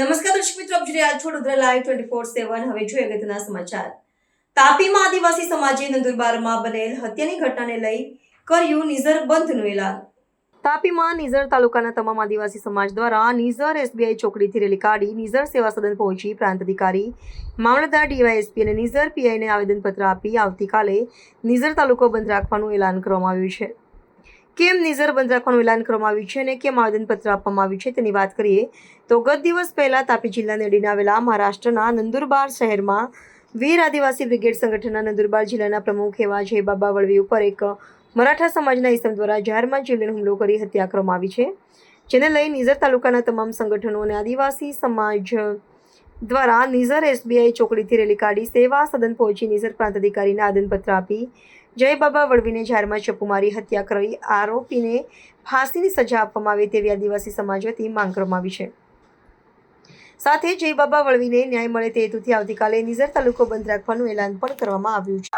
નમસ્કાર દર્શક મિત્રો, આપ જોઈ રહ્યા છો Vadodara live twenty four seven હવે જોઈએ અગત્યના સમાચાર. તાપીમાં આદિવાસી સમાજે નંદુરબારમાં બનેલ હત્યાની ઘટનાને લઈ કર્યું નિઝર બંધનું એલાન. તાપીમાં નિઝર તાલુકાના તમામ આદિવાસી સમાજ દ્વારા નિઝર એસબીઆઈ ચોકડીથી રેલી કાઢી નિઝર સેવા સદન પહોંચી પ્રાંત અધિકારી મામલતદાર ડીવાયએસપી અને નિઝર પીઆઈને આવેદનપત્ર આપી આવતીકાલે નિઝર તાલુકો બંધ રાખવાનું એલાન કરવામાં આવ્યું છે. કેમ નિઝર રાખવાનું એલાન કરવામાં આવ્યું છે અને કેમ આવેદનપત્ર આપવામાં આવ્યું છે તેની વાત કરીએ તો ગત દિવસ પહેલાં તાપી જિલ્લાને અડીને આવેલા મહારાષ્ટ્રના નંદુરબાર શહેરમાં વીર આદિવાસી બ્રિગેડ સંગઠનના નંદુરબાર જિલ્લાના પ્રમુખ એવા જય બાબા વળવી ઉપર એક મરાઠા સમાજના ઇસમ દ્વારા જાહેરમાં જીવલેણ હુમલો કરી હત્યા કરવામાં આવી છે, જેને લઈ નિઝર તાલુકાના તમામ સંગઠનો અને આદિવાસી સમાજ દ્વારા નિઝર એસબીઆઈ ચોકડીથી રેલી કાઢી સેવા સદન પહોંચી નિઝર પ્રાંત અધિકારીને આદનપત્ર આપી જય બાબા વળવીને જાહેરમાં ચપ્પુ મારી હત્યા કરી આરોપીને ફાંસીની સજા આપવામાં આવે તેવી આદિવાસી સમાજ વતી માંગ કરવામાં આવી છે. સાથે જય બાબા વળવીને ન્યાય મળે તે હેતુથી આવતીકાલે નિઝર તાલુકો બંધ રાખવાનું એલાન પણ કરવામાં આવ્યું છે.